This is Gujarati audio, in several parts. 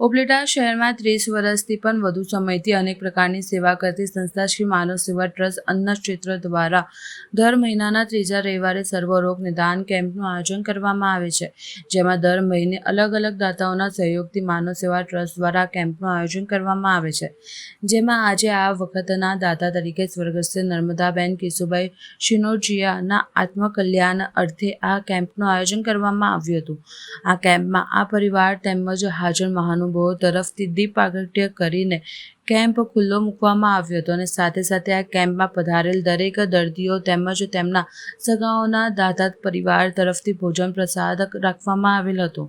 ઉપલેટા શહેરમાં ત્રીસ વર્ષથી પણ વધુ સમયથી અનેક પ્રકારની સેવા કરતી સંસ્થા શ્રી માનવ સેવા ટ્રસ્ટ અન્ન ક્ષેત્ર દ્વારા દર મહિનાના ત્રીજા રવિવારે સર્વરોગ નિદાન કેમ્પનું આયોજન કરવામાં આવે છે, જેમાં દર મહિને અલગ અલગ દાતાઓના સહયોગથી માનવ સેવા ટ્રસ્ટ દ્વારા કેમ્પનું આયોજન કરવામાં આવે છે. જેમાં આજે આ વખતના દાતા તરીકે સ્વર્ગસ્થ નર્મદાબેન કેશુભાઈ શિનોજિયાના આત્મકલ્યાણ અર્થે આ કેમ્પનું આયોજન કરવામાં આવ્યું હતું. આ કેમ્પમાં આ પરિવાર તેમજ હાજર મહાનુભાવો તરફથી દીપ આગટ્ય કરીને કેમ્પ ખુલ્લો મૂકવામાં આવ્યો હતો અને સાથે સાથે આ કેમ્પમાં પધારેલ દરેક દર્દીઓ તેમજ તેમના સગાઓના દાદા પરિવાર તરફથી ભોજન પ્રસાદ રાખવામાં આવેલ હતો.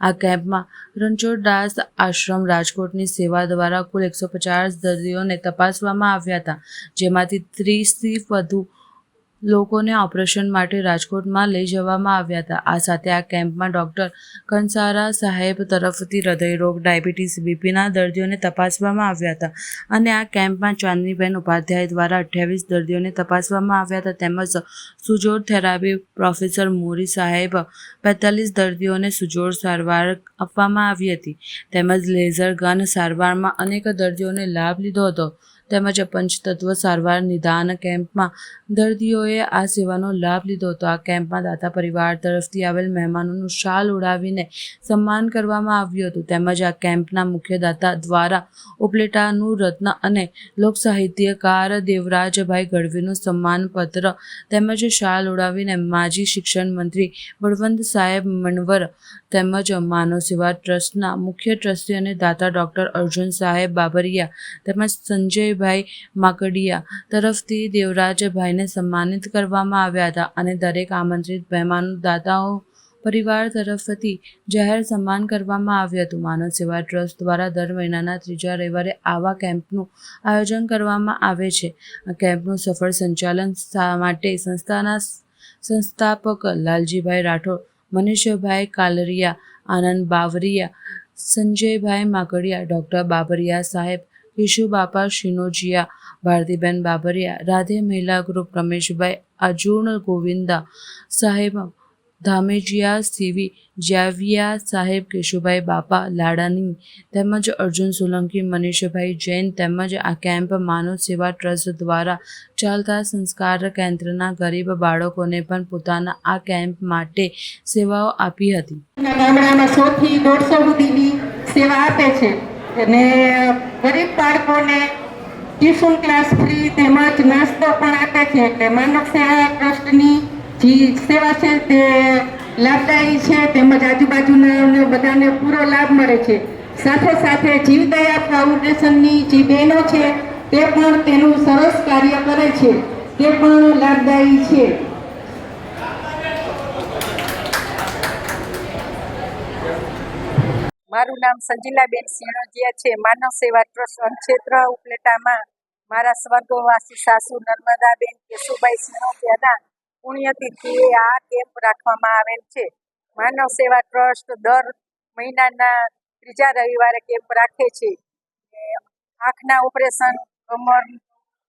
આ કેમ્પમાં રણછોડદાસ આશ્રમ રાજકોટની સેવા દ્વારા કુલ એકસો પચાસ દર્દીઓને તપાસવામાં આવ્યા હતા, જેમાંથી ત્રીસથી વધુ લોકોને ઓપરેશન માટે રાજકોટમાં લઈ જવામાં આવ્યા હતા. આ સાથે આ કેમ્પમાં ડૉક્ટર કંસારા સાહેબ તરફથી હૃદયરોગ, ડાયાબિટીસ, બીપીના દર્દીઓને તપાસવામાં આવ્યા હતા અને આ કેમ્પમાં ચાંદનીબેન ઉપાધ્યાય દ્વારા અઠ્યાવીસ દર્દીઓને તપાસવામાં આવ્યા હતા. તેમજ સુજોડ થેરાપી પ્રોફેસર મોરી સાહેબ બેતાલીસ દર્દીઓને સુજોડ સારવાર આપવામાં આવી હતી. તેમજ લેઝર ગન સારવારમાં અનેક દર્દીઓને લાભ લીધો હતો. તેમજ પંચતત્વ સારવાર નિદાન કેમ્પમાં દર્દીઓએ આ સેવાનો લાભ લીધો હતો. આ કેમ્પમાં દાતા પરિવાર તરફથી આવેલ મહેમાનોનું શાલ ઉડાવીને સન્માન કરવામાં આવ્યું હતું. તેમજ આ કેમ્પના મુખ્ય દાતા દ્વારા ઉપલેટાનું રત્ન અને લોક સાહિત્યકાર દેવરાજભાઈ ગઢવીનું સન્માનપત્ર તેમજ શાલ ઉડાવીને માજી શિક્ષણ મંત્રી બળવંત સાહેબ મનવર તેમજ માનવ સેવા ટ્રસ્ટના મુખ્ય ટ્રસ્ટી અને દાતા ડૉક્ટર અર્જુન સાહેબ બાબરિયા તેમજ સંજયભાઈ માકડિયા તરફથી દેવરાજભાઈને સન્માનિત કરવામાં આવ્યા હતા અને દરેક આમંત્રિત મહેમાનો, દાતાઓ, પરિવાર તરફથી જાહેર સન્માન કરવામાં આવ્યું હતું. માનવ સેવા ટ્રસ્ટ દ્વારા દર મહિનાના ત્રીજા રવિવારે આવા કેમ્પનું આયોજન કરવામાં આવે છે. આ કેમ્પનું સફળ સંચાલન માટે સંસ્થાના સંસ્થાપક લાલજીભાઈ રાઠોડ, મનીષભાઈ કાલરિયા, આનંદ બાવરિયા, સંજયભાઈ માકડિયા, ડૉક્ટર બાબરિયા સાહેબ કેશુબાપા શિનોજીયા, ભારતીબેન બાબરિયા, રાધે મહિલા ગ્રુપ રમેશભાઈ અજૂર્ણ ગોવિંદા સાહેબ, ધામેજીયા સીવી, જાવિયા સાહેબ, કેશુભાઈ બાપા, લાડાની તેમજ અર્જુન સોલંકી, મનીષભાઈ જૈન તેમજ આ કેમ્પ માનવ સેવા ટ્રસ્ટ દ્વારા ચાલતા સંસ્કાર કેન્દ્રના ગરીબ બાળકોને પણ પોતાના આ કેમ્પ માટે સેવાઓ આપી હતી. ગામડામાં સો દોઢસો સુધીની સેવા આપે છે. અને ગરીબ બાળકોને ટ્યુશન ક્લાસ ફ્રી તેમજ નાસ્તો પણ આપે છે એટલે માનવ સેવા ટ્રસ્ટની જે સેવા છે તે લાભદાયી છે તેમજ આજુબાજુના બધાને પૂરો લાભ મળે છે. સાથે સાથે જીવદયા ફાઉન્ડેશનની જે બહેનો છે તે પણ તેનું સરસ કાર્ય કરે છે. તે પણ લાભદાયી છે. મારું નામ સંજીલાબેન સિણોજિયા છે. માનવ સેવા ટ્રસ્ટ ક્ષેત્ર ઉપલેટામાં મારા સ્વર્ગવાસી સાસુ નર્મદાબેન કેશુભાઈ સિણોજિયાના પુણ્યતિથિએ આ કેમ્પ રાખવામાં આવેલ છે. માનવ સેવા ટ્રસ્ટ દર મહિનાના ત્રીજા રવિવારે કેમ્પ રાખે છે. આંખના ઓપરેશન, કમર,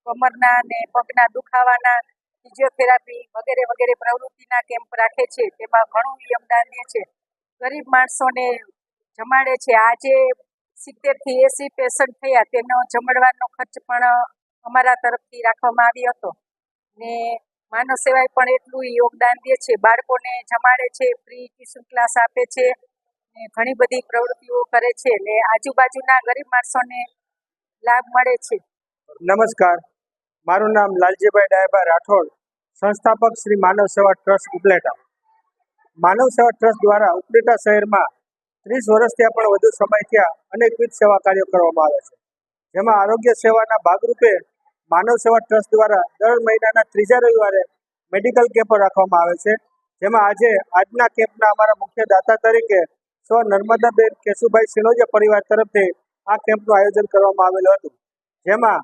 કમરના ને પગના દુખાવાના, ફિઝિયોથેરાપી વગેરે વગેરે પ્રવૃત્તિના કેમ્પ રાખે છે. તેમાં ઘણું યમદાન દે છે. ગરીબ માણસોને જમાડે છે. આજે સિત્તેરથી એસી પેશન્ટ થયા. તેનો જમણવારનો ખર્ચ પણ અમારા તરફથી રાખવામાં આવ્યો હતો. ને માનવ સેવાએ પણ એટલું યોગદાન દે છે. બાળકોને જમાડે છે, ફ્રી ટ્યુશન ક્લાસ આપે છે ને ઘણી બધી પ્રવૃત્તિઓ કરે છે ને આજુબાજુના ગરીબ માણસોને લાભ મળે છે. નમસ્કાર. મારું નામ લાલજીભાઈ ડાયબા રાઠોડ, સંસ્થાપક શ્રી માનવ સેવા ટ્રસ્ટ ઉપલેટા. માનવ સેવા ટ્રસ્ટ દ્વારા ઉપલેટા શહેરમાં ત્રીસ વર્ષથી પણ વધુ સમય થયા અનેકવિધ સેવા કાર્યો કરવામાં આવે છે. જેમાં આરોગ્ય સેવાના ભાગરૂપે માનવ સેવા ટ્રસ્ટ દ્વારા દર મહિનાના ત્રીજા રવિવારે મેડિકલ કેમ્પો રાખવામાં આવે છે. જેમાં આજે આજના કેમ્પના અમારા મુખ્ય દાતા તરીકે સ્વ નર્મદાબેન કેશુભાઈ સિનોજા પરિવાર તરફથી આ કેમ્પનું આયોજન કરવામાં આવેલું હતું. જેમાં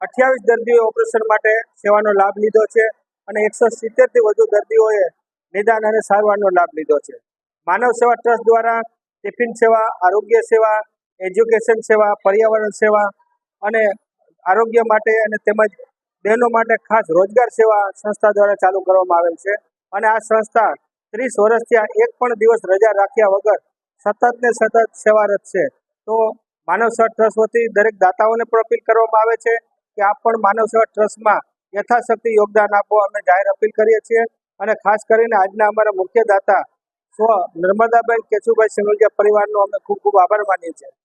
અઠ્યાવીસ દર્દીઓ ઓપરેશન માટે સેવાનો લાભ લીધો છે અને એકસો સિત્તેરથી વધુ દર્દીઓએ નિદાન અને સારવારનો લાભ લીધો છે. માનવ સેવા ટ્રસ્ટ દ્વારા ટિફિન સેવા, આરોગ્ય સેવા, એજ્યુકેશન સેવા, પર્યાવરણ સેવા અને આરોગ્ય માટે અને તેમજ બહેનો માટે ખાસ રોજગાર સેવા સંસ્થા દ્વારા ચાલુ કરવામાં આવેલ છે. અને આ સંસ્થા ત્રીસ વર્ષથી આ એક પણ દિવસ રજા રાખ્યા વગર સતત ને સતત સેવારત છે. તો માનવ સેવા ટ્રસ્ટ વતી દરેક દાતાઓને પણ અપીલ કરવામાં આવે છે કે આપ પણ માનવ ટ્રસ્ટમાં યથાશક્તિ યોગદાન આપો. અમે જાહેર અપીલ કરીએ છીએ અને ખાસ કરીને આજના અમારા મુખ્ય દાતા સ્વ નર્મદાબેન કેશુભાઈ સિંગોલિયા પરિવારનો અમે ખૂબ ખૂબ આભાર માનીએ છીએ.